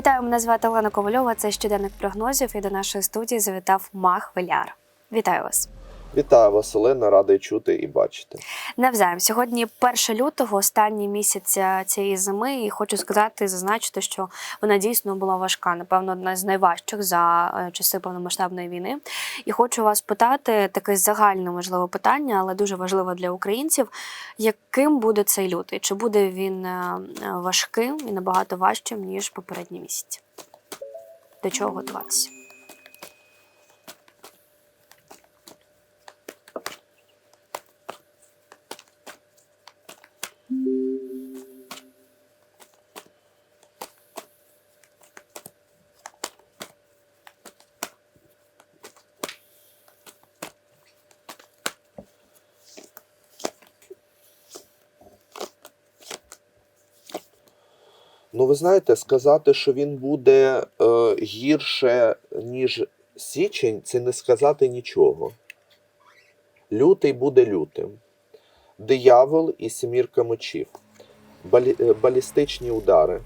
Вітаю, мене звати Олена Ковальова. Це щоденник прогнозів. І до нашої студії завітав Мах Веляр. Вітаю вас. Вітаю вас, Олена, радий чути і бачити. Навзаєм. Сьогодні 1 лютого, останній місяць е, цієї зими, і хочу сказати, зазначити, що вона дійсно була важка, напевно, одна з найважчих за е, часи повномасштабної війни. І хочу вас питати таке загальне можливе питання, але дуже важливе для українців. Яким буде цей лютий? Чи буде він е, важким і набагато важчим ніж попередні місяці? До чого готуватися? Ну, ви знаєте, сказати, що він буде е, гірше, ніж січень, це не сказати нічого. Лютий буде лютим. Диявол і сімірка мечів. Балі, е, балістичні удари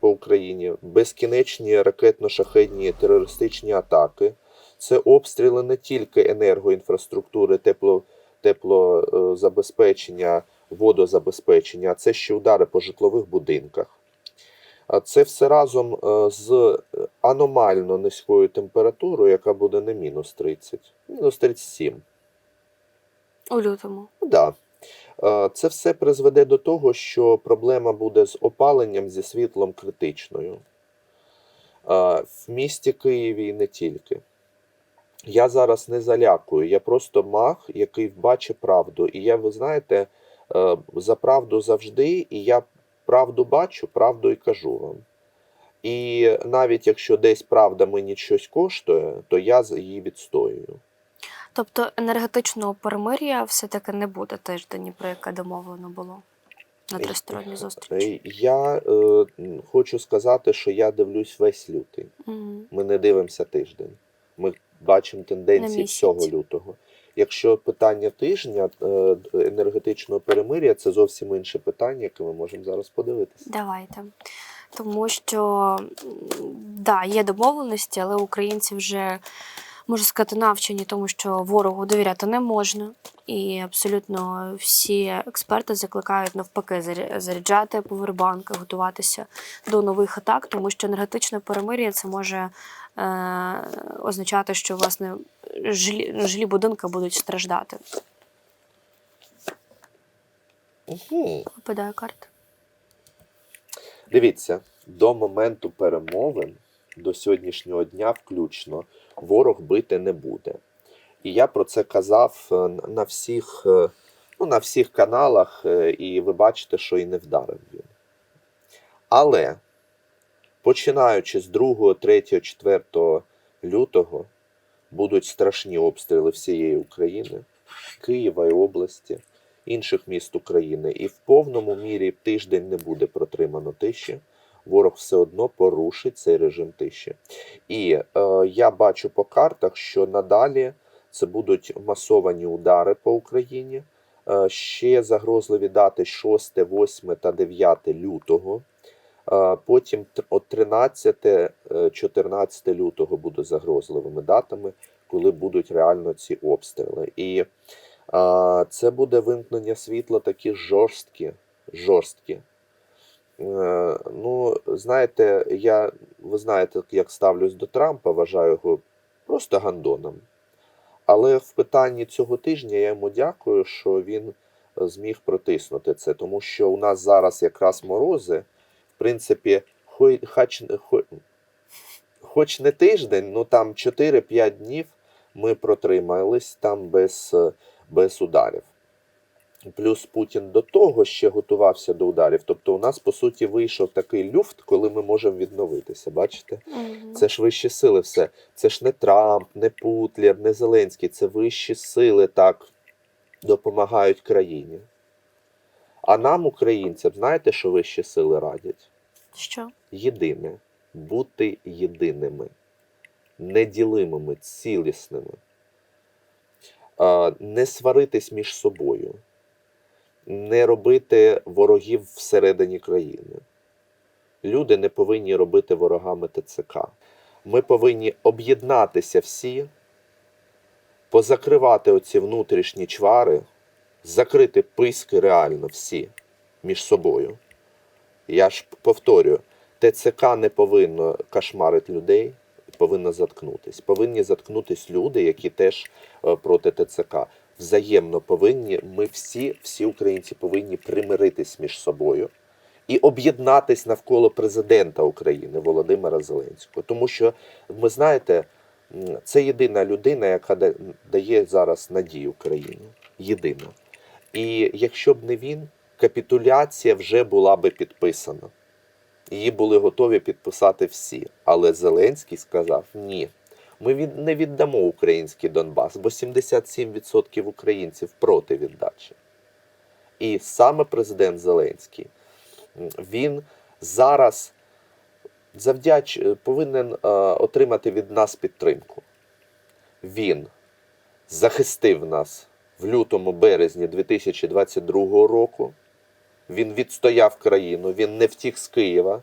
по Україні, безкінечні ракетно-шахедні терористичні атаки. Це обстріли не тільки енергоінфраструктури, тепло, теплозабезпечення, водозабезпечення, а це ще удари по житлових будинках. Це все разом е, з аномально низькою температурою, яка буде не мінус 30, мінус 37. У лютому. Ну, Да. Е, Це все призведе до того, що проблема буде з опаленням зі світлом критичною. Е, В місті Києві і не тільки. Я зараз не залякую, я просто маг, який бачить правду. І я, ви знаєте, е, за правду завжди, і я правду бачу, правду і кажу вам. І навіть якщо десь правда мені щось коштує, то я її відстоюю. Тобто енергетичного перемир'я все-таки не буде тиждень, про яке домовлено було на тристоронній зустрічі. Е, Я е, хочу сказати, що я дивлюсь весь лютий. Мгм. Ми не дивимося тиждень. Ми бачимо тенденції всього лютого. Якщо питання тижня е, енергетичного перемир'я, це зовсім інше питання, яке ми можемо зараз подивитися. Давайте. Тому що да, є домовленості, але українці вже можу сказати навчені, тому що ворогу довіряти не можна. І абсолютно всі експерти закликають навпаки заря- заряджати повербанки, готуватися до нових атак, тому що енергетичне перемир'я це може означати, що власне жилі, жилі будинки будуть страждати. Угу. Випадає карта. Дивіться, до моменту перемовин, до сьогоднішнього дня включно, ворог бити не буде. І я про це казав е, на всіх, е, ну, на всіх каналах, е, і ви бачите, що і не вдарив він. Але починаючи з 2, 3, 4 лютого будуть страшні обстріли всієї України, Києва і області, інших міст України, і в повному мірі тиждень не буде протримано тиші. Ворог все одно порушить цей режим тиші. І е, я бачу по картах, що надалі це будуть масовані удари по Україні. Е, ще загрозливі дати 6, 8 та 9 лютого. Потім от 13, е, 14 лютого буде загрозливими датами, коли будуть реально ці обстріли. І а, це буде вимкнення світла такі жорсткі. жорсткі. Е, ну, знаєте, я, ви знаєте, як ставлюсь до Трампа, вважаю його просто гандоном. Але в питанні цього тижня я йому дякую, що він е, зміг протиснути це, тому що у нас зараз якраз морози, принципі, хой, хач, хо- хоч не тиждень, ну там 4-5 днів ми протримались там без, без ударів. Плюс Путін до того ще готувався до ударів. Тобто, у нас по суті вийшов такий люфт, коли ми можемо відновитися. Бачите? Мгм. Це ж вищі сили, все. Це ж не Трамп, не Путлер, не Зеленський. Це вищі сили так допомагають країні. А нам, українцям, знаєте, що вищі сили радять? Що? Єдине бути єдиними, неділимими, цілісними, не сваритись між собою, не робити ворогів всередині країни. люди не повинні робити ворогами ТЦК. Ми повинні об'єднатися всі, позакривати оці внутрішні чвари, закрити писки реально всі між собою. Я ж повторюю, ТЦК не повинно кошмарити людей, повинно заткнутись. Повинні заткнутись люди, які теж е, проти ТЦК. Взаємно повинні, ми всі, всі українці повинні примиритись між собою і об'єднатись навколо президента України Володимира Зеленського. Тому що ви знаєте, це єдина людина, яка да- дає зараз надію Україні. Єдина. І якщо б не він, капітуляція вже була би підписана. Її були готові підписати всі. Але Зеленський сказав: ні, ми не віддамо український Донбас, бо 77% українців проти віддачі. І саме президент Зеленський він зараз завдяч повинен е, отримати від нас підтримку. Він захистив нас в лютому березні 2022 року. Він відстояв країну, він не втік з Києва.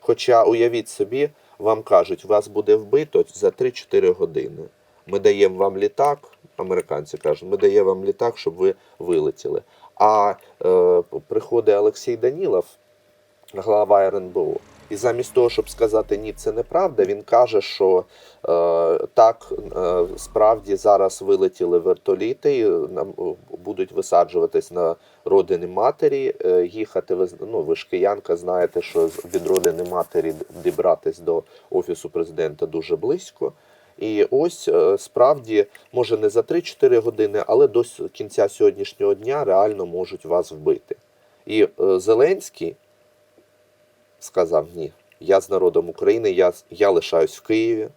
Хоча, уявіть собі, вам кажуть, вас буде вбито за 3-4 години. Ми даємо вам літак, американці кажуть, ми даємо вам літак, щоб ви вилетіли. А е, приходить Олексій Данілов, глава РНБО. І замість того, щоб сказати ні, це неправда, він каже, що е, так е, справді зараз вилетіли вертоліти, і нам будуть висаджуватись на родини матері, е, їхати. Ви ну, ви ж киянка, знаєте, що від родини матері дібратись до офісу президента дуже близько. І ось е, справді, може не за 3-4 години, але до кінця сьогоднішнього дня реально можуть вас вбити. І е, Зеленський сказав: ні, я з народом України, я, я лишаюсь в Києві.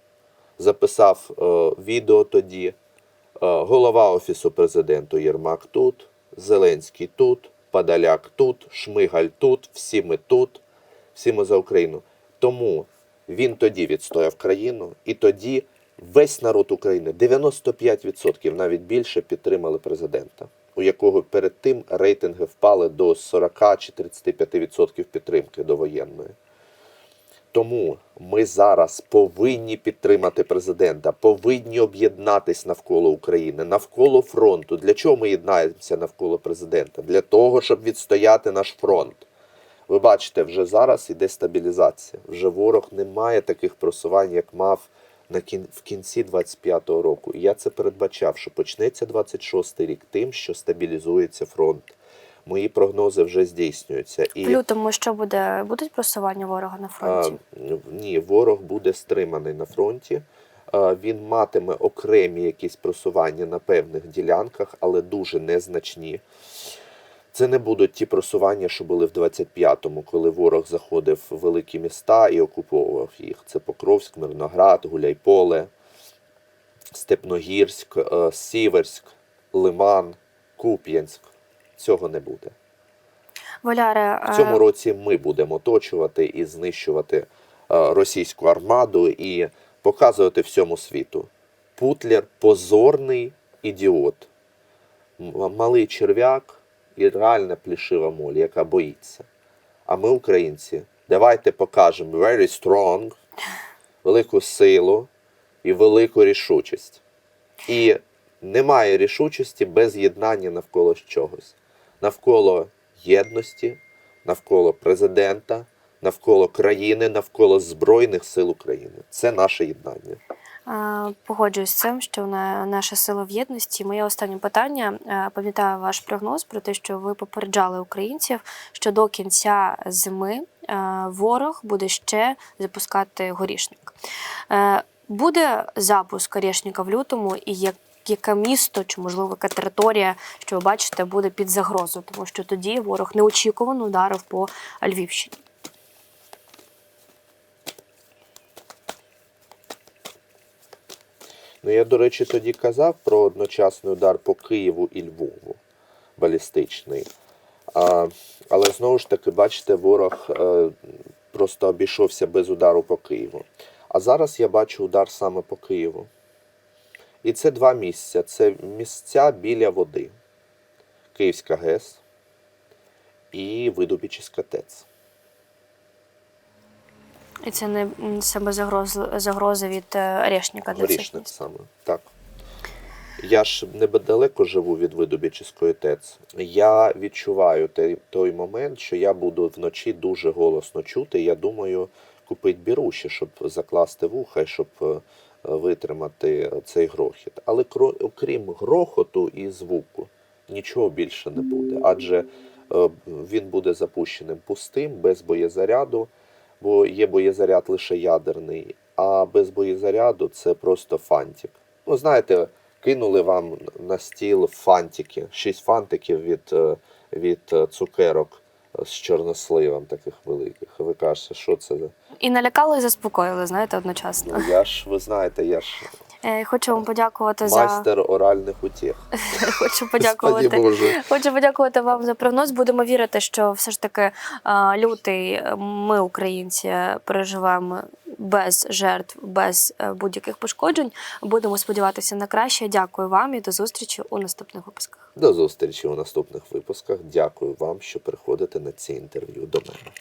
Записав е, відео тоді. Е, голова Офісу президенту Єрмак тут, Зеленський тут, Подоляк тут, Шмигаль тут, всі ми тут, всі ми за Україну. Тому він тоді відстояв країну, і тоді весь народ України, 95%, навіть більше, підтримали президента, у якого перед тим рейтинги впали до 40 чи 35% підтримки до воєнної. Тому ми зараз повинні підтримати президента, повинні об'єднатись навколо України, навколо фронту. Для чого ми єднаємося навколо президента? Для того, щоб відстояти наш фронт. Ви бачите, вже зараз іде стабілізація. Вже ворог не має таких просувань, як мав на кін... в кінці 25-го року. І я це передбачав, що почнеться 26-й рік тим, що стабілізується фронт. Мої прогнози вже здійснюються. І... В лютому що буде? Будуть просування ворога на А, фронті? ні, ворог буде стриманий на фронті. А, Він матиме окремі якісь просування на певних ділянках, але дуже незначні. Це не будуть ті просування, що були в 25-му, коли ворог заходив в великі міста і окуповував їх. Це Покровськ, Мирноград, Гуляйполе, Степногірськ, е, Сіверськ, Лиман, Куп'янськ. Цього не буде. Воляре, В цьому е, році ми будемо оточувати і знищувати е, російську армаду і показувати всьому світу. Путлер позорний ідіот, малий черв'як і реальна плішива моль, яка боїться. А ми, українці, давайте покажемо very strong, велику силу і велику рішучість. І немає рішучості без єднання навколо чогось. Навколо єдності, навколо президента, навколо країни, навколо Збройних сил України. Це наше єднання. Погоджуюсь з цим, що на- наша сила в єдності. Моє останнє питання. Пам'ятаю ваш прогноз про те, що ви попереджали українців, що до кінця зими ворог буде ще запускати горішник. Буде запуск горішника в лютому, і як яке місто чи можливо яка територія, що ви бачите, буде під загрозою, тому що тоді ворог неочікувано ударив по Львівщині. Ну, я, до речі, тоді казав про одночасний удар по Києву і Львову балістичний. А, але знову ж таки, бачите, ворог е, просто обійшовся без удару по Києву. А зараз я бачу удар саме по Києву. І це два місця. Це місця біля води. Київська ГЕС і Видубічська ТЕЦ. І це не м, себе загроз, загрози від е, орешника для цих саме. Так. Я ж недалеко живу від Видобічської ТЕЦ. Я відчуваю той, той момент, що я буду вночі дуже голосно чути. Я думаю, купити біруші, щоб закласти вуха і щоб е, витримати цей грохіт. Але окрім грохоту і звуку, нічого більше не буде. Адже е, він буде запущеним пустим, без боєзаряду, бо є боєзаряд лише ядерний, а без боєзаряду це просто фантик. Ну, знаєте, кинули вам на стіл фантики, шість фантиків від, е, від е, цукерок з чорносливом таких великих. Ви кажете, що це? І налякали і заспокоїли, знаєте, одночасно. Ну, я ж, ви знаєте, я ж Е, Хочу вам подякувати за майстер оральних утіх. хочу подякувати. Хочу подякувати вам за прогноз. Будемо вірити, що все ж таки лютий е, ми, українці, переживемо без жертв, без е, будь-яких пошкоджень. Будемо сподіватися на краще. Дякую вам і до зустрічі у наступних випусках. До зустрічі у наступних випусках. Дякую вам, що приходите на ці інтерв'ю до мене.